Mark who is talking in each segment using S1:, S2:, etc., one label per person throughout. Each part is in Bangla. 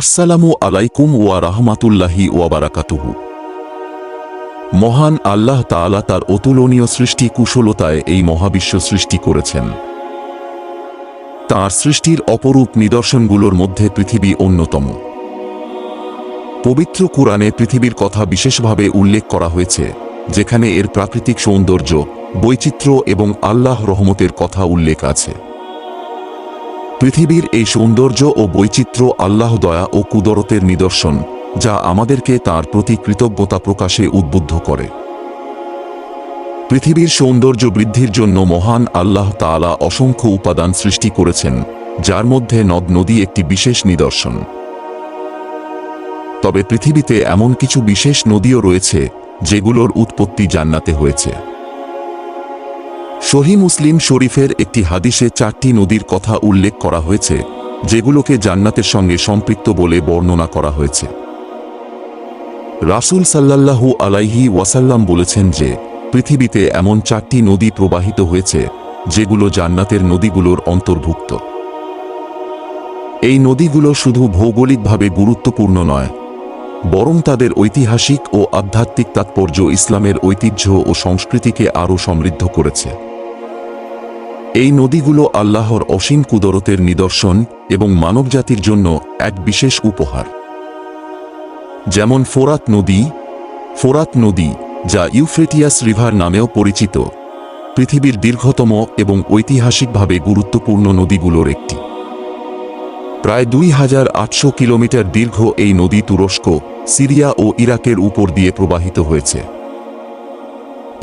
S1: আসসালামু আলাইকুম ওয়া রাহমাতুল্লাহি ওয়া বারাকাতুহু। মহান আল্লাহ তাআলা তার অতুলনীয় সৃষ্টি কুশলতায় এই মহাবিশ্ব সৃষ্টি করেছেন। তার সৃষ্টির অপরূপ নিদর্শনগুলোর মধ্যে পৃথিবী অন্যতম। পবিত্র কুরআনে পৃথিবীর কথা বিশেষভাবে উল্লেখ করা হয়েছে, যেখানে এর প্রাকৃতিক সৌন্দর্য, বৈচিত্র্য এবং আল্লাহ রহমতের কথা উল্লেখ আছে। পৃথিবীর এই সৌন্দর্য ও বৈচিত্র্য আল্লাহ দয়া ও কুদরতের নিদর্শন, যা আমাদেরকে তার প্রতি কৃতজ্ঞতা প্রকাশে উদ্বুদ্ধ করে। পৃথিবীর সৌন্দর্য বৃদ্ধির জন্য মহান আল্লাহ তাআলা অসংখ্য উপাদান সৃষ্টি করেছেন, যার মধ্যে নদ নদী একটি বিশেষ নিদর্শন। তবে পৃথিবীতে এমন কিছু বিশেষ নদীও রয়েছে, যেগুলোর উৎপত্তি জান্নাতে হয়েছে। সহি মুসলিম শরীফের একটি হাদিসে চারটি নদীর কথা উল্লেখ করা হয়েছে, যেগুলোকে জান্নাতের সঙ্গে সম্পৃক্ত বলে বর্ণনা করা হয়েছে। রাসূল সাল্লাল্লাহু আলাইহি ওয়াসাল্লাম বলেছেন যে, পৃথিবীতে এমন চারটি নদী প্রবাহিত হয়েছে, যেগুলো জান্নাতের নদীগুলোর অন্তর্ভুক্ত। এই নদীগুলো শুধু ভৌগোলিকভাবে গুরুত্বপূর্ণ নয়, বরং তাদের ঐতিহাসিক ও আধ্যাত্মিক তাৎপর্য ইসলামের ঐতিহ্য ও সংস্কৃতিকে আরও সমৃদ্ধ করেছে। এই নদীগুলো আল্লাহর অসীম কুদরতের নিদর্শন এবং মানবজাতির জন্য এক বিশেষ উপহার। যেমন ফোরাত নদী ফোরাত নদী, যা ইউফ্রেটিয়াস রিভার নামেও পরিচিত, পৃথিবীর দীর্ঘতম এবং ঐতিহাসিকভাবে গুরুত্বপূর্ণ নদীগুলোর একটি। প্রায় দুই হাজার আটশো কিলোমিটার দীর্ঘ এই নদী তুরস্ক, সিরিয়া ও ইরাকের উপর দিয়ে প্রবাহিত হয়েছে।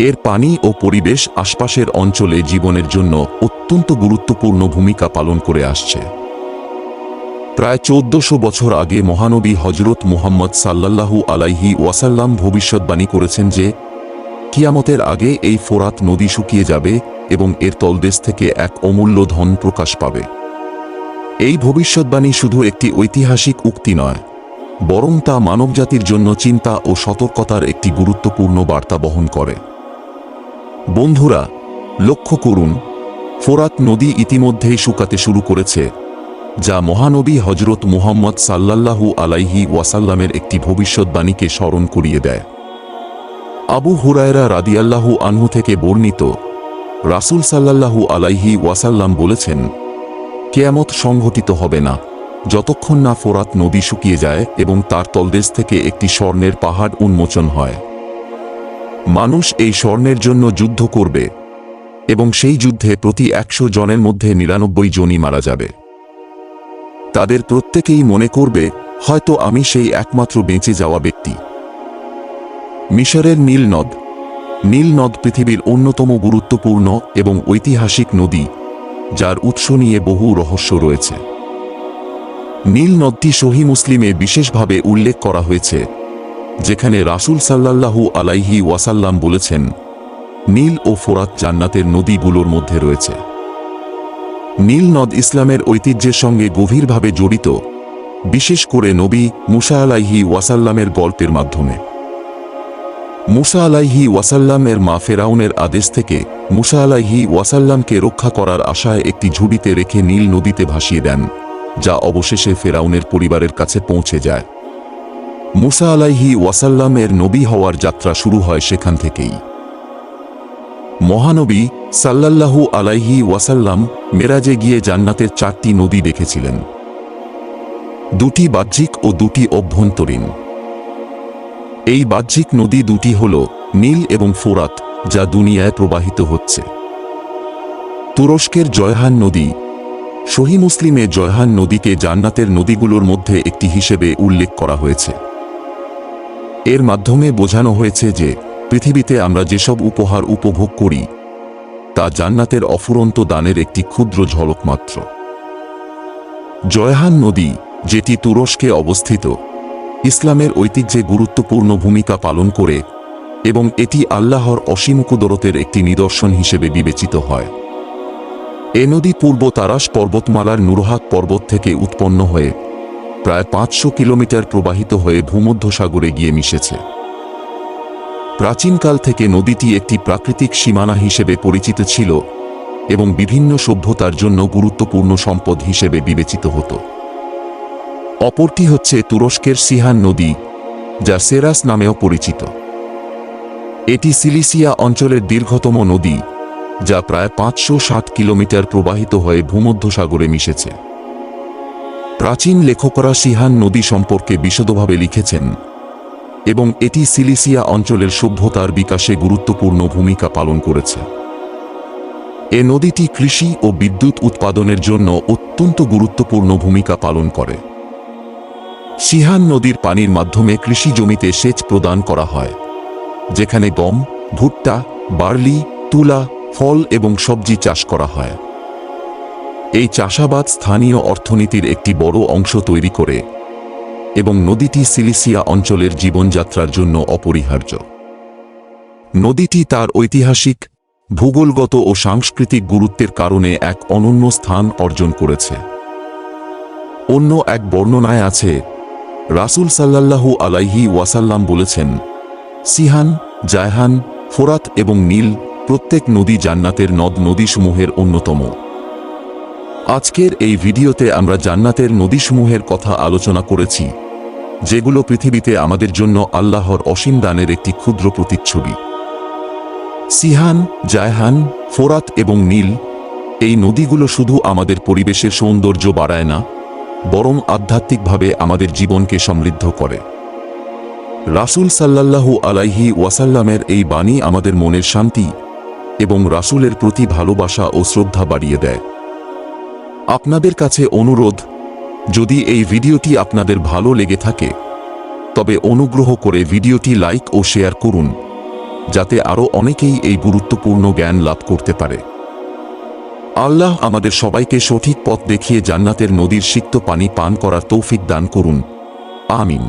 S1: এর পানি ও পরিবেশ আশপাশের অঞ্চলে জীবনের জন্য অত্যন্ত গুরুত্বপূর্ণ ভূমিকা পালন করে আসছে। প্রায় চৌদ্দশো বছর আগে মহানবী হজরত মুহাম্মদ সাল্লাল্লাহু আলাইহি ওয়াসাল্লাম ভবিষ্যৎবাণী করেছেন যে, কিয়ামতের আগে এই ফোরাত নদী শুকিয়ে যাবে এবং এর তলদেশ থেকে এক অমূল্য ধন প্রকাশ পাবে। এই ভবিষ্যৎবাণী শুধু একটি ঐতিহাসিক উক্তি নয়, বরং তা মানবজাতির জন্য চিন্তা ও সতর্কতার একটি গুরুত্বপূর্ণ বার্তা বহন করে। বন্ধুরা, লক্ষ্য করুন, ফোরাত নদী ইতিমধ্যেই শুকাতে শুরু করেছে, যা মহানবী হজরত মুহাম্মদ সাল্লাল্লাহু আলাইহি ওয়াসাল্লামের একটি ভবিষ্যৎবাণীকে স্মরণ করিয়ে দেয়। আবু হুরায়রা রাদিয়াল্লাহু আনহু থেকে বর্ণিত, রাসূল সাল্লাল্লাহু আলাইহি ওয়াসাল্লাম বলেছেন, কেয়ামত সংঘটিত হবে না, যতক্ষণ না ফোরাত নদী শুকিয়ে যায় এবং তার তলদেশ থেকে একটি স্বর্ণের পাহাড় উন্মোচন হয়। মানুষ এই স্বর্ণের জন্য যুদ্ধ করবে এবং সেই যুদ্ধে প্রতি একশো জনের মধ্যে নিরানব্বই জনই মারা যাবে। তাদের প্রত্যেকেই মনে করবে, হয়তো আমি সেই একমাত্র বেঁচে যাওয়া ব্যক্তি। মিশরের নীল নদ। নীল নদ পৃথিবীর অন্যতম গুরুত্বপূর্ণ এবং ঐতিহাসিক নদী, যার উৎস নিয়ে বহু রহস্য রয়েছে। নীল নদটি সহি মুসলিমে বিশেষভাবে উল্লেখ করা হয়েছে। যেখানে রাসূল সাল্লাল্লাহু আলাইহি ওয়াসাল্লাম বলেছেন, নীল ও ফোরাত জান্নাতের নদীগুলোর মধ্যে রয়েছে। নীল নদ ইসলামের ঐতিহ্যের সঙ্গে গভীরভাবে জড়িত, বিশেষ করে নবী মুসা আলাইহি ওয়াসাল্লামের গল্পের মাধ্যমে। মুসা আলাইহি ওয়াসাল্লামের মা ফেরাউনের আদেশ থেকে মুসা আলাইহি ওয়াসাল্লামকে রক্ষা করার আশায় একটি ঝুড়িতে রেখে নীল নদীতে ভাসিয়ে দেন, যা অবশেষে ফেরাউনের পরিবারের কাছে পৌঁছে যায়। মুসা আলাইহি ওয়াসাল্লামের নবী হওয়ার যাত্রা শুরু হয় সেখান থেকেই। মহানবী সাল্লাল্লাহু আলাইহি ওয়াসাল্লাম মেরাজে গিয়ে জান্নাতের চারটি নদী দেখেছিলেন। দুটি বাহ্যিক ও দুটি অভ্যন্তরীণ। এই বাহ্যিক নদী দুটি হল নীল এবং ফোরাত, যা দুনিয়ায় প্রবাহিত হচ্ছে। তুরস্কের জয়হান নদী সহি মুসলিমে জয়হান নদীকে জান্নাতের নদীগুলোর মধ্যে একটি হিসেবে উল্লেখ করা হয়েছে। এর মাধ্যমে বোঝানো হয়েছে যে, পৃথিবীতে আমরা যেসব উপহার উপভোগ করি, তা জান্নাতের অফুরন্ত দানের একটি ক্ষুদ্র ঝলক মাত্র। জয়হান নদী, যেটি তুরস্কে অবস্থিত, ইসলামের ঐতিহ্যে গুরুত্বপূর্ণ ভূমিকা পালন করে এবং এটি আল্লাহর অসীম কুদরতের একটি নিদর্শন হিসেবে বিবেচিত হয়। এ নদী পূর্ব তারাস পর্বতমালার নুরহাক পর্বত থেকে উৎপন্ন হয়ে প্রায় পাঁচশো কিলোমিটার প্রবাহিত হয়ে ভূমধ্যসাগরে গিয়ে মিশেছে। প্রাচীনকাল থেকে নদীটি একটি প্রাকৃতিক সীমানা হিসেবে পরিচিত ছিল এবং বিভিন্ন সভ্যতার জন্য গুরুত্বপূর্ণ সম্পদ হিসেবে বিবেচিত হতো। অপরটি হচ্ছে তুরস্কের সিহান নদী, যা সেরাস নামেও পরিচিত। এটি সিলিসিয়া অঞ্চলের দীর্ঘতম নদী, যা প্রায় পাঁচশো ষাট কিলোমিটার প্রবাহিত হয়ে ভূমধ্যসাগরে মিশেছে। প্রাচীন লেখকরা সিহান নদী সম্পর্কে বিশদভাবে লিখেছেন, এবং এটি সিলিসিয়া অঞ্চলের সভ্যতার বিকাশে গুরুত্বপূর্ণ ভূমিকা পালন করেছে। এ নদীটি কৃষি ও বিদ্যুৎ উৎপাদনের জন্য অত্যন্ত গুরুত্বপূর্ণ ভূমিকা পালন করে। সিহান নদীর পানির মাধ্যমে কৃষি জমিতে সেচ প্রদান করা হয়, যেখানে গম, ভুট্টা, বার্লি, তুলা, ফল এবং সবজি চাষ করা হয়। এই চাষাবাদ স্থানীয় অর্থনীতির একটি বড় অংশ তৈরি করে এবং নদীটি সিলিসিয়া অঞ্চলের জীবনযাত্রার জন্য অপরিহার্য। নদীটি তার ঐতিহাসিক, ভূগোলগত ও সাংস্কৃতিক গুরুত্বের কারণে এক অনন্য স্থান অর্জন করেছে। অন্য এক বর্ণনায় আছে, রাসূল সাল্লাল্লাহু আলাইহি ওয়াসাল্লাম বলেছেন, সিহান, জায়হান, ফোরাত এবং নীল প্রত্যেক নদী জান্নাতের নদ নদীসমূহের অন্যতম। আজকের এই ভিডিওতে আমরা জান্নাতের নদীসমূহের কথা আলোচনা করেছি, যেগুলো পৃথিবীতে আমাদের জন্য আল্লাহর অসীম দানের একটি ক্ষুদ্র প্রতিচ্ছবি। সিহান, জায়হান, ফোরাত এবং নীল, এই নদীগুলো শুধু আমাদের পরিবেশের সৌন্দর্য বাড়ায় না, বরং আধ্যাত্মিকভাবে আমাদের জীবনকে সমৃদ্ধ করে। রাসূল সাল্লাল্লাহু আলাইহি ওয়াসাল্লামের এই বাণী আমাদের মনের শান্তি এবং রাসূলের প্রতি ভালোবাসা ও শ্রদ্ধা বাড়িয়ে দেয়। আপনাদের কাছে অনুরোধ, যদি এই ভিডিওটি আপনাদের ভালো লেগে থাকে, তবে অনুগ্রহ করে ভিডিওটি লাইক ও শেয়ার করুন, যাতে আরও অনেকেই এই গুরুত্বপূর্ণ জ্ঞান লাভ করতে পারে। আল্লাহ আমাদের সবাইকে সঠিক পথ দেখিয়ে জান্নাতের নদীর সিক্ত পানি পান করার তৌফিক দান করুন। আমিন।